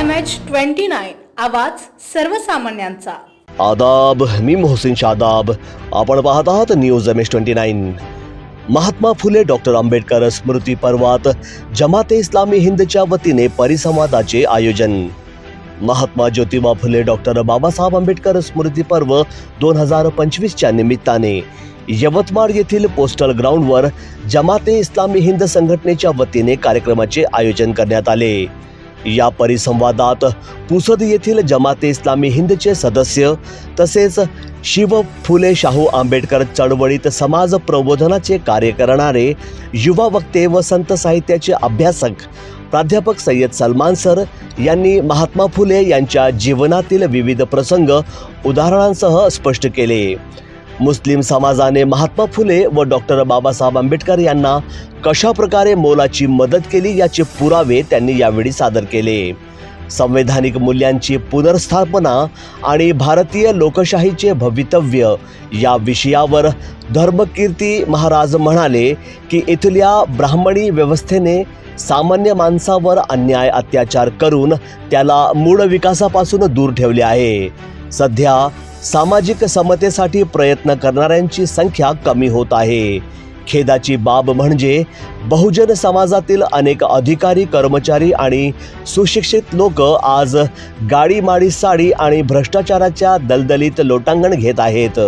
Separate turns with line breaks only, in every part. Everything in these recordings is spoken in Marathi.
एच ट्वेंटी नाईन आवाज सर्वसामान्यांचा.
आदाब मी मोहसिन शादाब आपण पाहत आहात news M S twenty nine Mahatma Phule doctor Ambedkar स्मृती पर्वात जमाते इस्लामी हिंदच्या वतीने परिसंवादाचे आयोजन. महात्मा ज्योतिबा फुले डॉक्टर बाबासाहेब आंबेडकर स्मृती पर्व दोन हजार पंचवीसच्या निमित्ताने. यवतमाळ येथील पोस्टल ग्राउंडवर जमाते इस्लामी हिंद संघटनेच्या वतीने कार्यक्रमाचे आयोजन करण्यात आले. या परिसंवादात पुसद येथील जमाते इस्लामी हिंदचे सदस्य तसेच शिव फुले शाहू आंबेडकर चळवळीत समाज प्रबोधनाचे कार्य करणारे युवा वक्ते व संत साहित्याचे अभ्यासक प्राध्यापक सय्यद सलमान सर यांनी महात्मा फुले यांच्या जीवनातील विविध प्रसंग उदाहरणांसह स्पष्ट केले. मुस्लिम समाजाने महात्मा फुले व डॉक्टर बाबासाहेब आंबेडकर यांना कशा प्रकारे मोलाची मदत केली याचे पुरावे त्यांनी यावेळी सादर केले. संवैधानिक मूल्यांची पुनर्स्थापना आणि भारतीय लोकशाहीचे भवितव्य या विषयावर धर्मकीर्ती महाराज म्हणाले की इथल्या ब्राह्मणी व्यवस्थेने सामान्य माणसावर अन्याय अत्याचार करून त्याला मूळ विकासापासून दूर ठेवले आहे. सध्या सामाजिक समतेसाठी प्रयत्न करणाऱ्यांची संख्या कमी होत आहे. खेदाची बाब म्हणजे बहुजन समाजातील अनेक अधिकारी कर्मचारी आणि सुशिक्षित लोक आज गाडी माडी साडी आणि भ्रष्टाचाराच्या दलदलीत लोटांगण घेत आहेत.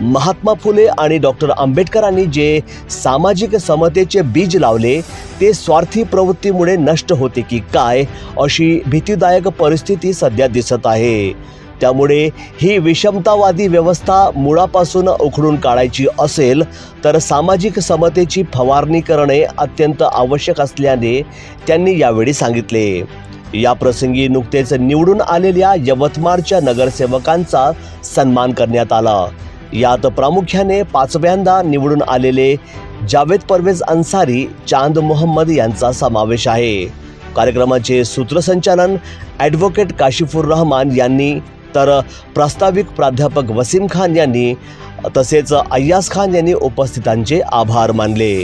महात्मा फुले आणि डॉक्टर आंबेडकरांनी जे सामाजिक समतेचे बीज लावले ते स्वार्थी प्रवृत्तीमुळे नष्ट होते की काय अशी भीतीदायक परिस्थिती सध्या दिसत आहे. त्यामुळे ही विषमतावादी व्यवस्था मुळापासून उखडून काढायची असेल तर सामाजिक समतेची फवारणी करणे अत्यंत आवश्यक असल्याने त्यांनी यावेळी सांगितले. या प्रसंगी नुकतेच निवडून आलेल्या यवतमाळच्या नगरसेवकांचा सन्मान करण्यात आला. यात प्रामुख्याने पाचव्यांदा निवडून आलेले जावेद परवेज अन्सारी चांद मोहम्मद यांचा समावेश आहे. कार्यक्रमाचे सूत्रसंचालन ॲडव्होकेट काशिफुर रहमान यांनी तर प्रास्ताविक प्राध्यापक वसीम खान यांनी तसेच अय्याज खान यांनी उपस्थितांचे आभार मानले.